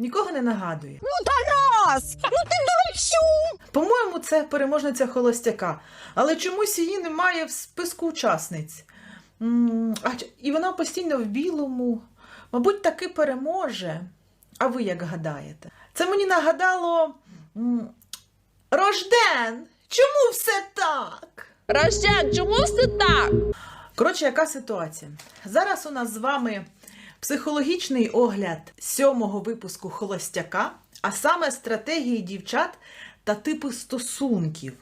Нікого не нагадує. Ну, Тарас! Ну ти дурачу! По-моєму, це переможниця холостяка, але чомусь її немає в списку учасниць. М, А, ч- і вона постійно в білому. Мабуть, таки переможе. А ви як гадаєте? Це мені нагадало. м, Рожден! Чому все так? Рожден, чому все так? Коротше, яка ситуація? Зараз у нас з вами психологічний огляд сьомого випуску Холостяка, а саме стратегії дівчат та типи стосунків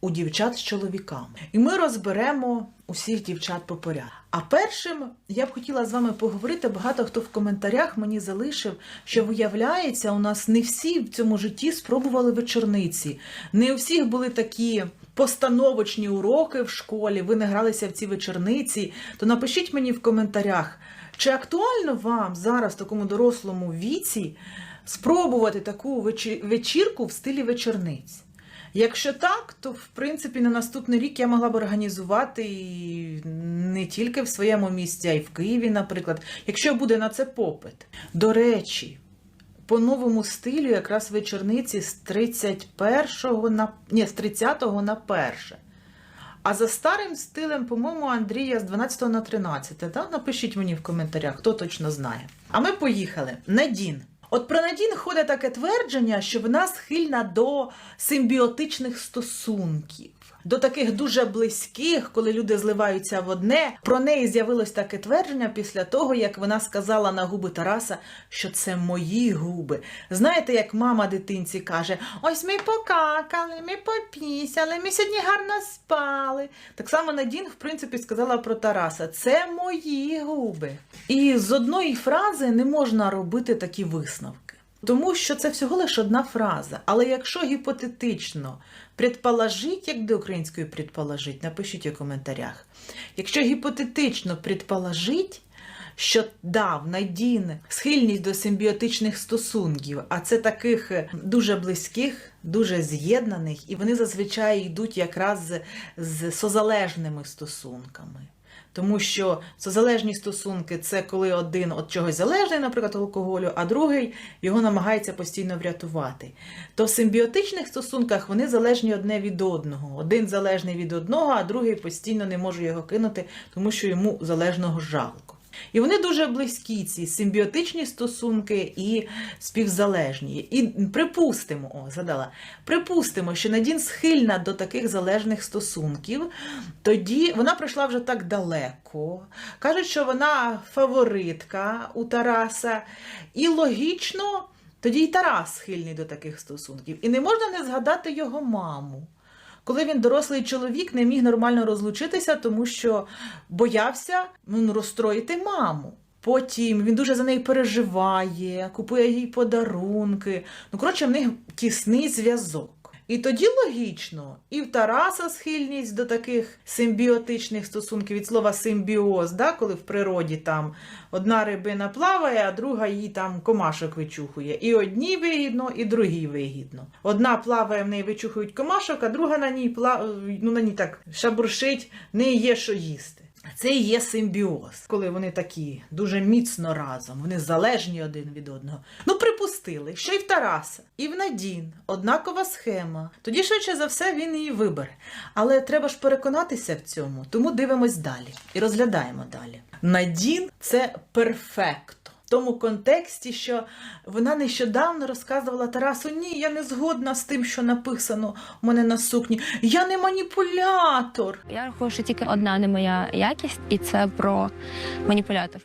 у дівчат з чоловіками. І ми розберемо усіх дівчат по порядку. А першим я б хотіла з вами поговорити. Багато хто в коментарях мені залишив, що виявляється, у нас не всі в цьому житті спробували вечорниці. Не у всіх були такі постановочні уроки в школі, ви не гралися в ці вечорниці. То напишіть мені в коментарях, чи актуально вам зараз в такому дорослому віці спробувати таку вечірку в стилі вечорниць? Якщо так, то в принципі на наступний рік я могла б організувати не тільки в своєму місті, а й в Києві, наприклад, якщо буде на це попит. До речі, по новому стилю якраз вечорниці з 31 на ні, з 30 на 1. А за старим стилем, по-моєму, Андрія з 12 на 13. Так? Напишіть мені в коментарях, хто точно знає. А ми поїхали. Надін. От про Надін ходить таке твердження, що вона схильна до симбіотичних стосунків, до таких дуже близьких, коли люди зливаються в одне. Про неї з'явилось таке твердження після того, як вона сказала на губи Тараса, що це мої губи. Знаєте, як мама дитинці каже: ось ми покакали, ми попісяли, ми сьогодні гарно спали. Так само Надін, в принципі, сказала про Тараса: це мої губи. І з одної фрази не можна робити такі висновки. Тому що це всього лише одна фраза. Але якщо гіпотетично предположить, як до української предположить, напишіть у коментарях. Якщо гіпотетично предположить, що да, в Надін схильність до симбіотичних стосунків, а це таких е, дуже близьких, дуже з'єднаних, і вони зазвичай йдуть якраз з созалежними стосунками. Тому що залежні стосунки це коли один від чогось залежний, наприклад, алкоголю, а другий його намагається постійно врятувати. То в симбіотичних стосунках вони залежні одне від одного. Один залежний від одного, а другий постійно не може його кинути, тому що йому залежного жалко. І вони дуже близькі, ці симбіотичні стосунки і співзалежні. І припустимо, о, згадала, припустимо, що Надін схильна до таких залежних стосунків, тоді вона прийшла вже так далеко. Кажуть, що вона фаворитка у Тараса, і логічно. Тоді й Тарас схильний до таких стосунків. І не можна не згадати його маму. Коли він дорослий чоловік не міг нормально розлучитися, тому що боявся ну, розстроїти маму. Потім він дуже за неї переживає, купує їй подарунки. Ну, коротше, в них тісний зв'язок. І тоді логічно, і в Тараса схильність до таких симбіотичних стосунків від слова симбіоз, да, коли в природі там одна рибина плаває, а друга їй там комашок вичухує. І одній вигідно, і другій вигідно. Одна плаває, в неї вичухують комашок, а друга на ній пла... ну, на ній так шабуршить, не є що їсти. Це і є симбіоз, коли вони такі дуже міцно разом, вони залежні один від одного. Ну, припустили, що і в Тараса, і в Надін однакова схема. Тоді, швидше за все, він її вибере. Але треба ж переконатися в цьому, тому дивимось далі і розглядаємо далі. Надін це перфекто. В тому контексті, що вона нещодавно розказувала Тарасу: ні, я не згодна з тим, що написано у мене на сукні. Я не маніпулятор. Я рахую, що тільки одна не моя якість, і це про маніпулятор.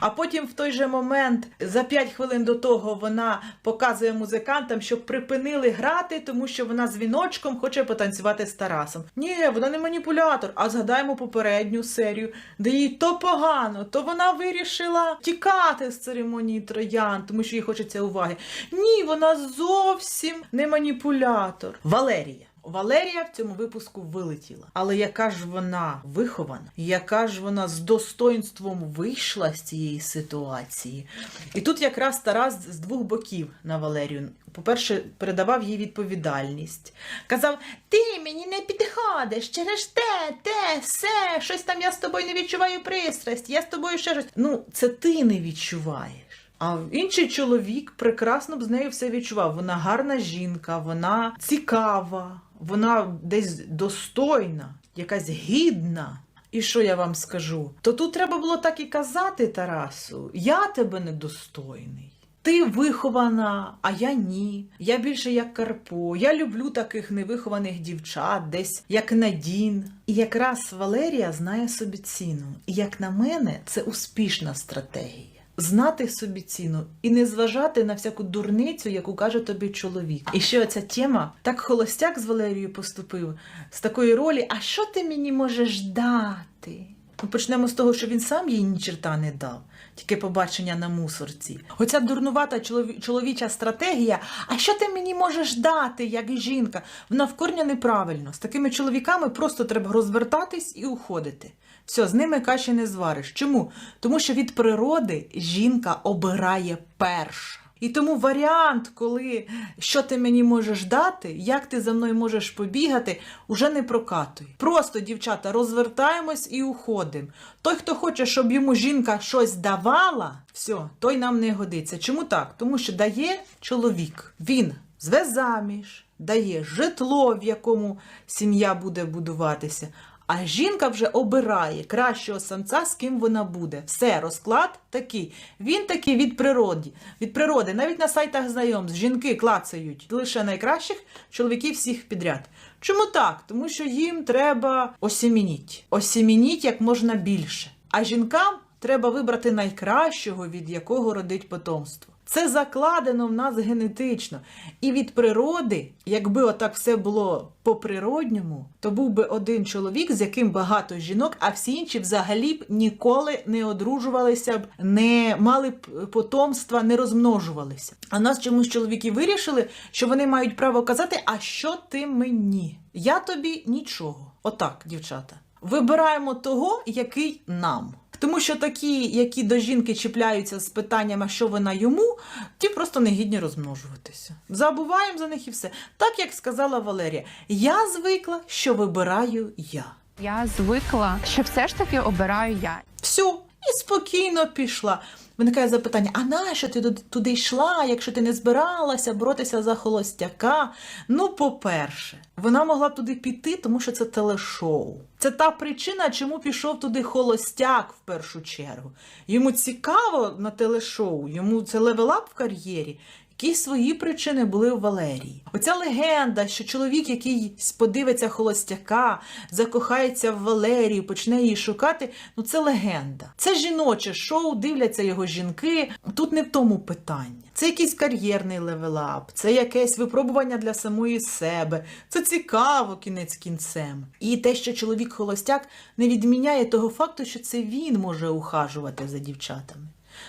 А потім в той же момент, за 5 хвилин до того, вона показує музикантам, щоб припинили грати, тому що вона з віночком хоче потанцювати з Тарасом. Ні, вона не маніпулятор. А згадаємо попередню серію, де їй то погано, то вона вирішила тікати з церемонії троян, тому що їй хочеться уваги. Ні, вона зовсім не маніпулятор. Валерія. Валерія в цьому випуску вилетіла. Але яка ж вона вихована, яка ж вона з достоинством вийшла з цієї ситуації. І тут якраз Тарас з двох боків на Валерію. По-перше, передавав їй відповідальність. Казав: ти мені не підходиш через те, те, все, щось там я з тобою не відчуваю пристрасть, я з тобою ще щось. Ну, це ти не відчуваєш. А інший чоловік прекрасно б з нею все відчував. Вона гарна жінка, вона цікава, вона десь достойна, якась гідна. І що я вам скажу? То тут треба було так і казати, Тарасу: я тебе недостойний. Ти вихована, а я ні. Я більше як Карпо. Я люблю таких невихованих дівчат, десь як Надін. І якраз Валерія знає собі ціну. І як на мене, це успішна стратегія. Знати собі ціну і не зважати на всяку дурницю, яку каже тобі чоловік. І ще оця тема, так холостяк з Валерією поступив з такої ролі: а що ти мені можеш дати? Ми почнемо з того, що він сам їй ні черта не дав, тільки побачення на мусорці. Оця дурнувата чоловіча стратегія. А що ти мені можеш дати, як жінка? Вона вкорня неправильно. З такими чоловіками просто треба розвертатись і уходити. Все, з ними каші не звариш. Чому? Тому що від природи жінка обирає перша. І тому варіант, коли що ти мені можеш дати, як ти за мною можеш побігати, уже не прокатує. Просто, дівчата, розвертаємось і уходимо. Той, хто хоче, щоб йому жінка щось давала, все, той нам не годиться. Чому так? Тому що дає чоловік. Він зве заміж, дає житло, в якому сім'я буде будуватися. А жінка вже обирає кращого самця, з ким вона буде. Все, розклад такий. Він такий від природи. Від природи. Навіть на сайтах знайомств жінки клацають лише найкращих, чоловіків всіх підряд. Чому так? Тому що їм треба осімініть. Осімініть як можна більше. А жінкам треба вибрати найкращого, від якого родить потомство. Це закладено в нас генетично. І від природи, якби отак все було по-природньому, то був би один чоловік, з яким багато жінок, а всі інші взагалі б ніколи не одружувалися б, не мали б потомства, не розмножувалися. А нас чомусь чоловіки вирішили, що вони мають право казати: а що ти мені? Я тобі нічого. Отак, дівчата. Вибираємо того, який нам. Тому що такі, які до жінки чіпляються з питаннями, що вона йому, ті просто не гідні розмножуватися. Забуваємо за них і все. Так як сказала Валерія, я звикла, що вибираю я. Я звикла, що все ж таки обираю я. Все, і спокійно пішла. Виникає запитання: а нащо ти туди- йшла, якщо ти не збиралася боротися за холостяка? Ну, по-перше, вона могла б туди піти, тому що це телешоу. Це та причина, чому пішов туди холостяк в першу чергу. Йому цікаво на телешоу, йому це левелап в кар'єрі. Якісь свої причини були у Валерії. Оця легенда, що чоловік, який подивиться холостяка, закохається в Валерію, почне її шукати. Ну це легенда. Це жіноче шоу, дивляться його жінки. Тут не в тому питання. Це якийсь кар'єрний левелап, це якесь випробування для самої себе. Це цікаво кінець кінцем. І те, що чоловік холостяк, не відміняє того факту, що це він може ухажувати за дівчатами.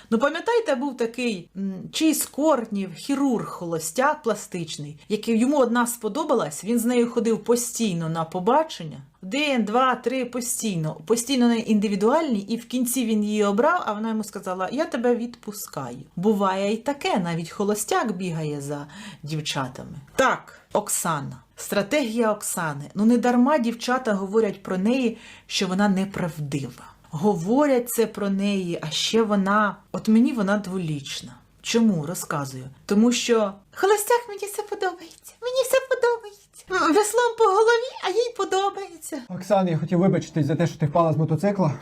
Ну, пам'ятаєте, був такий чийсь Кортнів, хірург холостяк пластичний, який йому одна сподобалась, він з нею ходив постійно на побачення. Один, два, три, постійно, постійно не індивідуальні, і в кінці він її обрав, а вона йому сказала: Я тебе відпускаю. Буває і таке, навіть холостяк бігає за дівчатами. Так, Оксана. Стратегія Оксани. Ну не дарма дівчата говорять про неї, що вона неправдива. Говорять це про неї, а ще вона, от мені вона дволічна. Чому розказую? Тому що холостяк мені все подобається. Мені все подобається. Веслом по голові, а їй подобається. Оксана, я хотів вибачитись за те, що ти впала з мотоцикла.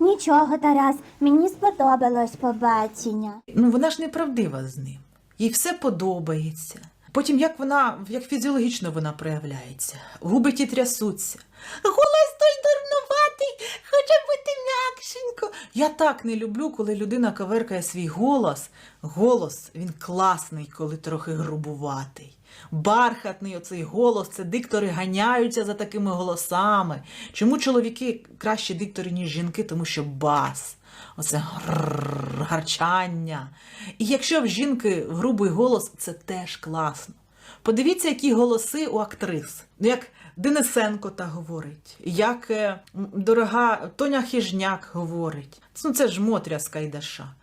Нічого, Тарас, мені сподобалось побачення. Ну вона ж неправдива з ним. Їй все подобається. Потім як вона, як фізіологічно вона проявляється, губи ті трясуться. Голос той дурнуватий, хоче бути м'якшенько. Я так не люблю, коли людина каверкає свій голос. Голос він класний, коли трохи грубуватий. Бархатний оцей голос, це диктори ганяються за такими голосами. Чому чоловіки кращі диктори, ніж жінки? Тому що бас. Оце гарчання. І якщо в жінки грубий голос, це теж класно. Подивіться, які голоси у актрис. Ну, Як Денисенко та говорить, як е, дорога Тоня Хижняк говорить. Ну, це ж Мотря з Кайдаша.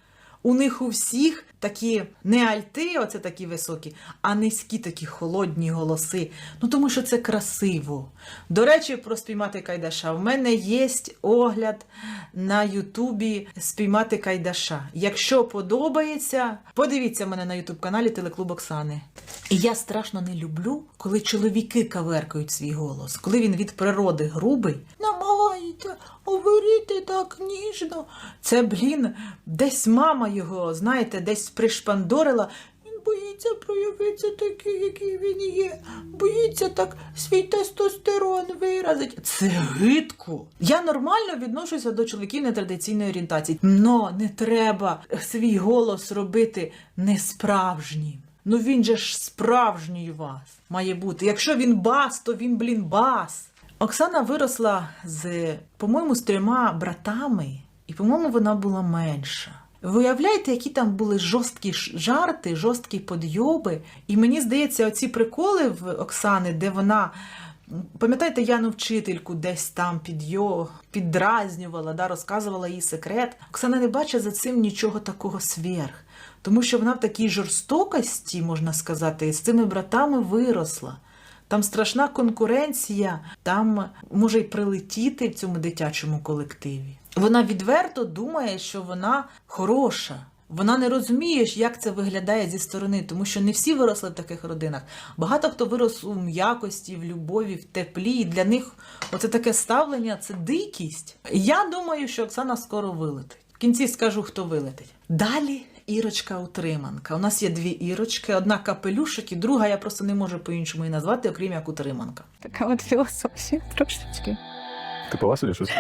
У них у всіх такі не альти, оце такі високі, а низькі такі холодні голоси. Ну тому що це красиво. До речі, про спіймати кайдаша. В мене є огляд на Ютубі спіймати кайдаша. Якщо подобається, подивіться мене на Ютуб каналі Телеклуб Оксани. І я страшно не люблю, коли чоловіки каверкають свій голос, коли він від природи грубий, намагається говорити так ніжно. Це, блін, десь мама його, знаєте, десь пришпандорила. Він боїться проявитися такий, який він є. Боїться так свій тестостерон виразить. Це гидко. Я нормально відношуся до чоловіків нетрадиційної орієнтації. Но не треба свій голос робити несправжнім. Ну він же ж справжній вас має бути. Якщо він бас, то він, блін, бас. Оксана виросла з, по-моєму, з трьома братами, і, по-моєму, вона була менша. Ви уявляєте, які там були жорсткі жарти, жорсткі подйоби. І мені здається, оці приколи в Оксани, де вона. Пам'ятаєте Яну вчительку десь там підйо, піддразнювала, да, розказувала їй секрет. Оксана не бачить за цим нічого такого сверх. Тому що вона в такій жорстокості, можна сказати, з цими братами виросла. Там страшна конкуренція, там може й прилетіти в цьому дитячому колективі. Вона відверто думає, що вона хороша. Вона не розуміє, як це виглядає зі сторони, тому що не всі виросли в таких родинах. Багато хто вирос у м'якості, в любові, в теплі. І для них оце таке ставлення це дикість. Я думаю, що Оксана скоро вилетить. В кінці скажу, хто вилетить. Далі Ірочка утриманка. У нас є дві ірочки: одна капелюшок і друга, я просто не можу по-іншому її назвати, окрім як утриманка. Така от філософія трошечки. Ти пила сьогодні щось?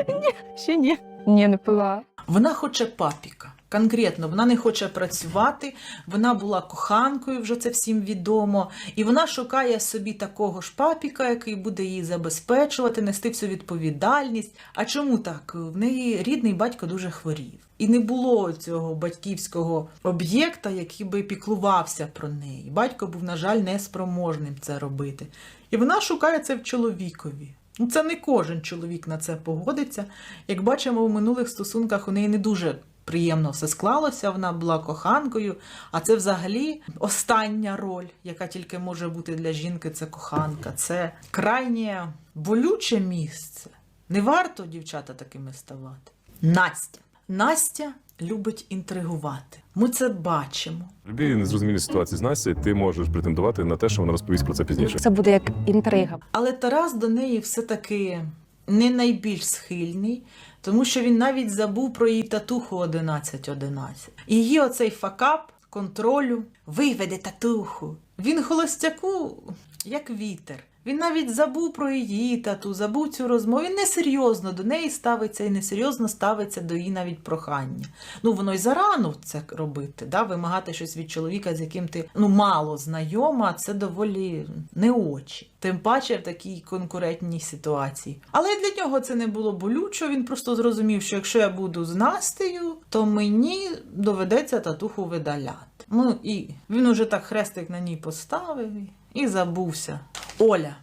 Ще ні. Ні, не пила. Вона хоче папіка. Конкретно, вона не хоче працювати, вона була коханкою, вже це всім відомо. І вона шукає собі такого ж папіка, який буде її забезпечувати, нести всю відповідальність. А чому так? В неї рідний батько дуже хворів. І не було цього батьківського об'єкта, який би піклувався про неї. Батько був, на жаль, неспроможним це робити. І вона шукає це в чоловікові. Ну, це не кожен чоловік на це погодиться. Як бачимо, у минулих стосунках у неї не дуже приємно все склалося. Вона була коханкою, а це взагалі остання роль, яка тільки може бути для жінки, це коханка. Це крайнє болюче місце. Не варто, дівчата, такими ставати. Настя. Настя любить інтригувати. Ми це бачимо. В будь-якій ситуації з Настю ти можеш претендувати на те, що вона розповість про це пізніше. Це буде як інтрига. Але Тарас до неї все-таки не найбільш схильний, тому що він навіть забув про її татуху 11-11. Її оцей факап контролю виведе татуху. Він холостяку, як вітер. Він навіть забув про її тату, забув цю розмову. Він несерйозно до неї ставиться і несерйозно ставиться до її навіть прохання. Ну, воно й зарано це робити, да? вимагати щось від чоловіка, з яким ти ну, мало знайома, це доволі не очі. Тим паче в такій конкурентній ситуації. Але для нього це не було болючо. Він просто зрозумів, що якщо я буду з Настею, то мені доведеться татуху видаляти. Ну і він уже так хрестик на ній поставив і- забувся. Оля.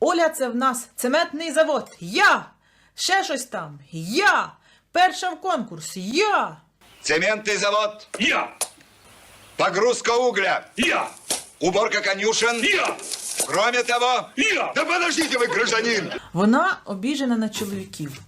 Оля, це в нас цементний завод. Я! Ще щось там. Я! Перша в конкурсі. Я! Цементный завод. Я! Погрузка угля. Я! Уборка конюшен. Я! Кроме того... Я! Да подождите вы, гражданин! Вона обіжена на чоловіків.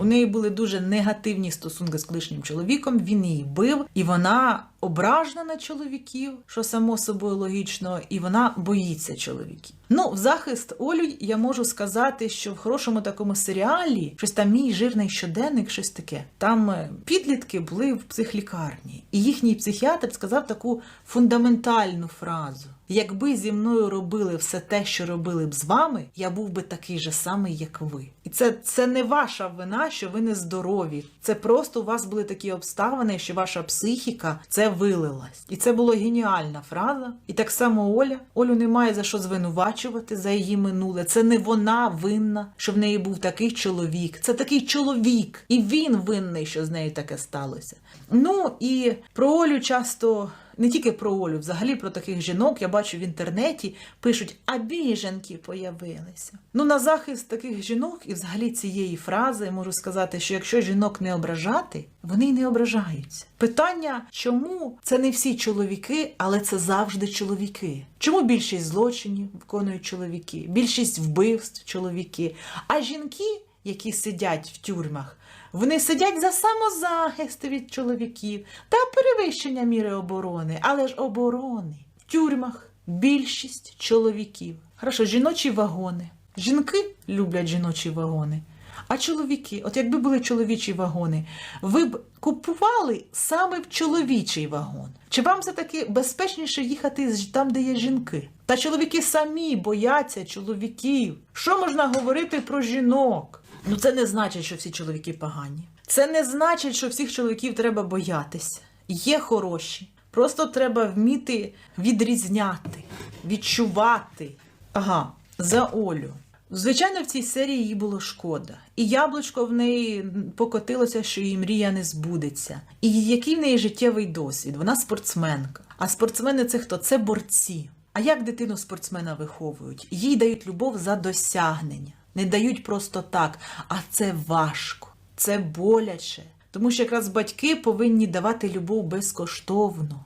У неї були дуже негативні стосунки з колишнім чоловіком. Він її бив, і вона ображена на чоловіків, що само собою логічно, і вона боїться чоловіків. Ну, в захист Олю я можу сказати, що в хорошому такому серіалі щось там мій жирний щоденник, щось таке. Там е, підлітки були в психлікарні, і їхній психіатр сказав таку фундаментальну фразу. Якби зі мною робили все те, що робили б з вами, я був би такий же самий, як ви. І це, це не ваша вина, що ви не здорові. Це просто у вас були такі обставини, що ваша психіка це вилилась. І це була геніальна фраза. І так само Оля. Олю немає за що звинувачувати за її минуле. Це не вона винна, що в неї був такий чоловік. Це такий чоловік, і він винний, що з нею таке сталося. Ну і про Олю часто не тільки про Олю, взагалі про таких жінок я бачу в інтернеті, пишуть, а біженки появилися. Ну, на захист таких жінок і взагалі цієї фрази можу сказати, що якщо жінок не ображати, вони й не ображаються. Питання, чому це не всі чоловіки, але це завжди чоловіки? Чому більшість злочинів виконують чоловіки, більшість вбивств чоловіки, а жінки, які сидять в тюрмах, вони сидять за самозахист від чоловіків та перевищення міри оборони, але ж оборони. В тюрмах більшість чоловіків. Хорошо, жіночі вагони. Жінки люблять жіночі вагони. А чоловіки, от якби були чоловічі вагони, ви б купували саме в чоловічий вагон. Чи вам все-таки безпечніше їхати там, де є жінки? Та чоловіки самі бояться чоловіків. Що можна говорити про жінок? Ну це не значить, що всі чоловіки погані. Це не значить, що всіх чоловіків треба боятися. Є хороші. Просто треба вміти відрізняти, відчувати. Ага, за Олю. Звичайно, в цій серії їй було шкода. І яблучко в неї покотилося, що її мрія не збудеться. І який в неї життєвий досвід? Вона спортсменка. А спортсмени це хто? Це борці. А як дитину спортсмена виховують? Їй дають любов за досягнення. Не дають просто так, а це важко, це боляче. Тому що якраз батьки повинні давати любов безкоштовно.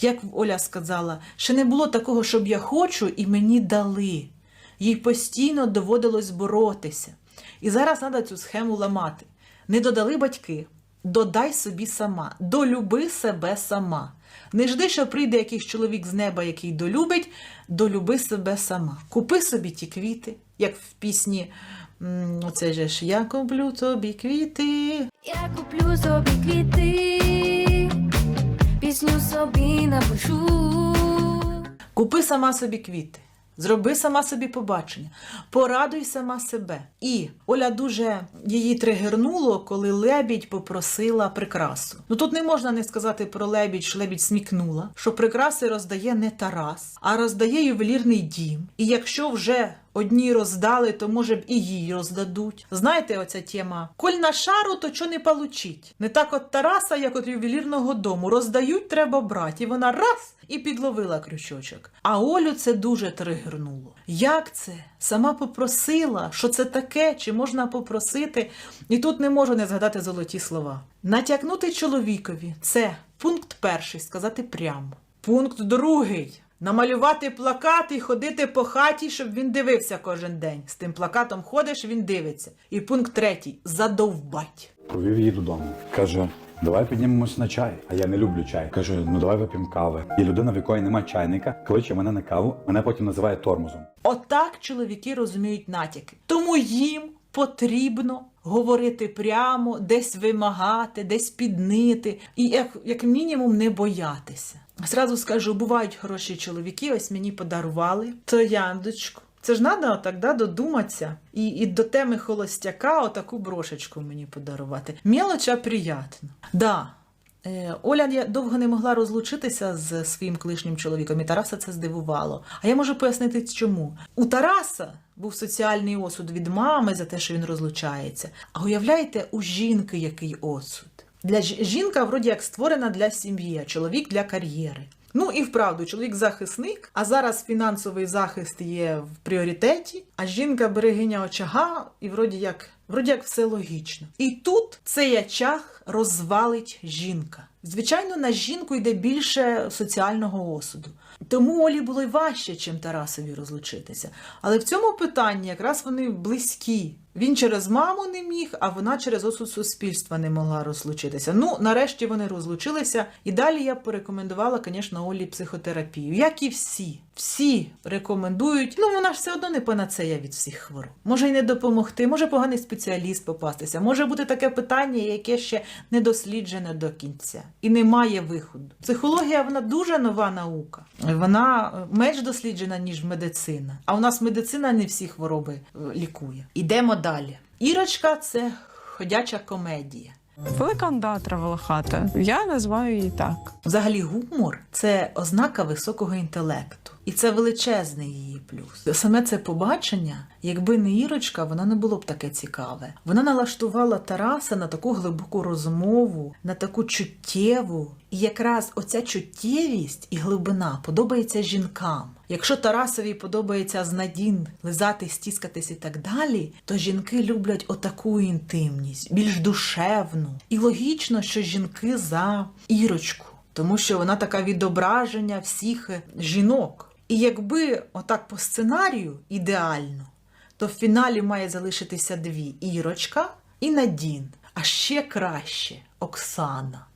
Як Оля сказала, ще не було такого, щоб я хочу, і мені дали. Їй постійно доводилось боротися. І зараз треба цю схему ламати. Не додали батьки, додай собі сама, долюби себе сама. Не жди, що прийде якийсь чоловік з неба, який долюбить, долюби себе сама. Купи собі ті квіти, як в пісні. Оце же ж я куплю тобі квіти, Я куплю собі квіти, пісню собі напишу. Купи сама собі квіти, зроби сама собі побачення, порадуй сама себе. І Оля дуже її тригернуло, коли лебідь попросила прикрасу. Ну тут не можна не сказати про лебідь, що лебідь смікнула, що прикраси роздає не Тарас, а роздає ювелірний дім. І якщо вже одні роздали, то може б і їй роздадуть. Знаєте, оця тема: коль на шару, то чо не получить. Не так от Тараса, як от ювелірного дому. Роздають, треба брати. І вона раз і підловила крючочок. А Олю це дуже тригернуло. Як це? Сама попросила, що це таке, чи можна попросити? І тут не можу не згадати золоті слова. Натякнути чоловікові це пункт перший, сказати прямо. Пункт другий. Намалювати плакат і ходити по хаті, щоб він дивився кожен день. З тим плакатом ходиш, він дивиться. І пункт третій задовбать. Повів її додому. Каже: давай піднімемось на чай. А я не люблю чай. Каже, ну давай вип'ємо кави. І людина, в якої немає чайника, кличе мене на каву, мене потім називає тормозом. Отак чоловіки розуміють натяки. Тому їм потрібно говорити прямо, десь вимагати, десь піднити, і як, як мінімум не боятися. Зразу скажу, бувають хороші чоловіки, ось мені подарували трояндочку. Це ж треба отак да, додуматися. І, і до теми холостяка отаку брошечку мені подарувати. Мілоч, а приятно. Да, Е, Оля я довго не могла розлучитися з своїм колишнім чоловіком, і Тараса це здивувало. А я можу пояснити, чому. У Тараса був соціальний осуд від мами за те, що він розлучається. А уявляєте, у жінки який осуд? Для жінка, вроді як створена для сім'ї, а чоловік для кар'єри. Ну і вправду, чоловік захисник, а зараз фінансовий захист є в пріоритеті, а жінка берегиня очага, і вроді як, вроді як все логічно. І тут цей очаг розвалить жінка. Звичайно, на жінку йде більше соціального осуду. Тому Олі було й важче, чим Тарасові розлучитися. Але в цьому питанні якраз вони близькі. Він через маму не міг, а вона через осуд суспільства не могла розлучитися. Ну, нарешті вони розлучилися. І далі я порекомендувала, звісно, Олі психотерапію. Як і всі. Всі рекомендують. Ну, вона ж все одно не панацея від всіх хвороб. Може й не допомогти, може поганий спеціаліст попастися, може бути таке питання, яке ще не досліджене до кінця. І немає виходу. Психологія вона дуже нова наука. Вона е, менш досліджена, ніж медицина. А у нас медицина не всі хвороби е, лікує. Ідемо далі. Ірочка це ходяча комедія. Велика ондатра волохата. Я називаю її так. Взагалі, гумор це ознака високого інтелекту. І це величезний її плюс. Саме це побачення, якби не Ірочка, воно не було б таке цікаве. Вона налаштувала Тараса на таку глибоку розмову, на таку чуттєву. І якраз оця чуттєвість і глибина подобається жінкам. Якщо Тарасові подобається з Надін лизати, стіскатись і так далі, то жінки люблять отаку інтимність, більш душевну. І логічно, що жінки за Ірочку, тому що вона така відображення всіх жінок. І якби отак по сценарію ідеально, то в фіналі має залишитися дві Ірочка і Надін, а ще краще Оксана.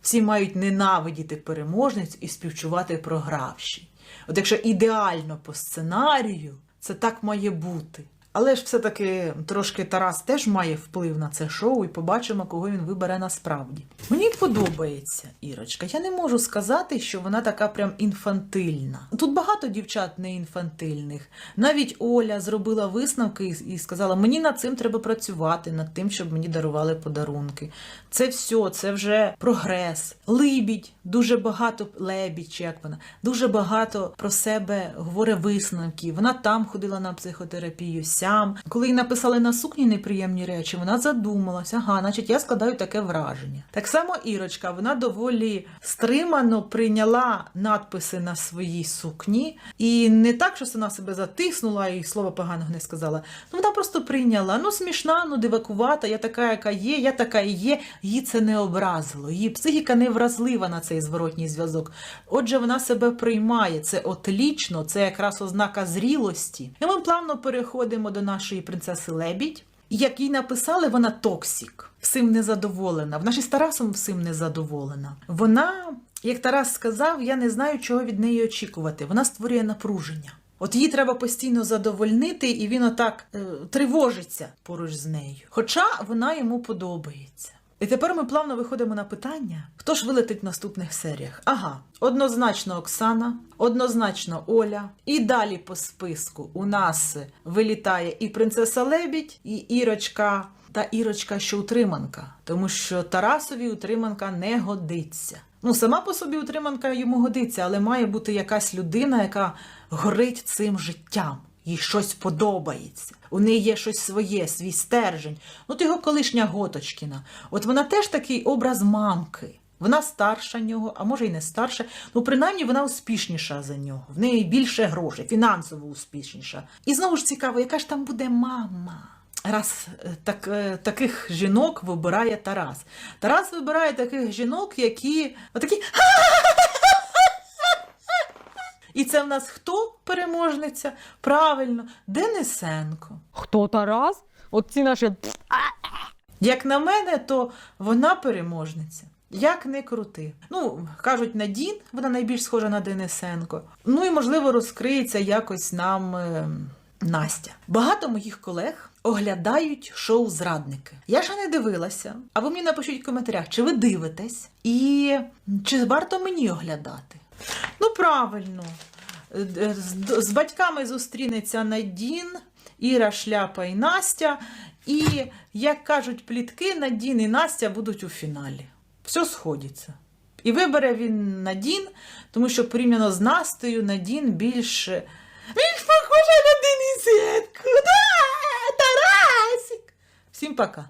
Всі мають ненавидіти переможниць і співчувати програвші. От якщо ідеально по сценарію, це так має бути. Але ж все-таки трошки Тарас теж має вплив на це шоу, і побачимо, кого він вибере насправді. Мені подобається Ірочка. Я не можу сказати, що вона така прям інфантильна. Тут багато дівчат не інфантильних. Навіть Оля зробила висновки і- сказала: мені над цим треба працювати, над тим, щоб мені дарували подарунки. Це все, це вже прогрес. Либідь, дуже багато лебідь, чи як вона, дуже багато про себе говорить висновки. Вона там ходила на психотерапію, сям. Коли їй написали на сукні неприємні речі, вона задумалася, ага, значить, я складаю таке враження. Так само Ірочка, вона доволі стримано прийняла надписи на своїй сукні, і не так, що вона себе затиснула і слова поганого не сказала. Ну вона просто прийняла. Ну, смішна, ну дивакувата, я така, яка є, я така і є. Її це не образило. Її психіка не вразлива на цей зворотній зв'язок. Отже, вона себе приймає. Це отлічно, це якраз ознака зрілості. І ми плавно переходимо до нашої принцеси Лебідь. Як їй написали, вона токсік, всім незадоволена. Вона ж із Тарасом всім незадоволена. Вона, як Тарас сказав, я не знаю, чого від неї очікувати. Вона створює напруження. От її треба постійно задовольнити, і він отак е, тривожиться поруч з нею. Хоча вона йому подобається. І тепер ми плавно виходимо на питання, хто ж вилетить в наступних серіях. Ага, однозначно Оксана, однозначно Оля. І далі по списку у нас вилітає і принцеса Лебідь, і Ірочка, та Ірочка, що утриманка, тому що Тарасові утриманка не годиться. Ну, сама по собі утриманка йому годиться, але має бути якась людина, яка горить цим життям. Їй щось подобається. У неї є щось своє, свій стержень. Ну, от його колишня Готочкіна. От вона теж такий образ мамки. Вона старша нього, а може й не старша. Ну, принаймні, вона успішніша за нього. В неї більше грошей, фінансово успішніша. І знову ж цікаво, яка ж там буде мама? Раз е, так, е, таких жінок вибирає Тарас. Тарас вибирає таких жінок, які отакі. І це в нас хто переможниця? Правильно, Денисенко. Хто Тарас? От ці наші Як на мене, то вона переможниця. Як не крути. Ну, кажуть, Надін, вона найбільш схожа на Денисенко. Ну і, можливо, розкриється якось нам е, Настя. Багато моїх колег оглядають шоу Зрадники. Я ще не дивилася. А ви мені напишіть в коментарях, чи ви дивитесь, і чи варто мені оглядати. Ну, правильно. Е, е, З, батьками зустрінеться Надін, Іра Шляпа і Настя. І, як кажуть плітки, Надін і Настя будуть у фіналі. Все сходиться. І вибере він Надін, тому що порівняно з Настею Надін більш. Більш похожа на Денисенку. Да, Тарасик. Всім пока.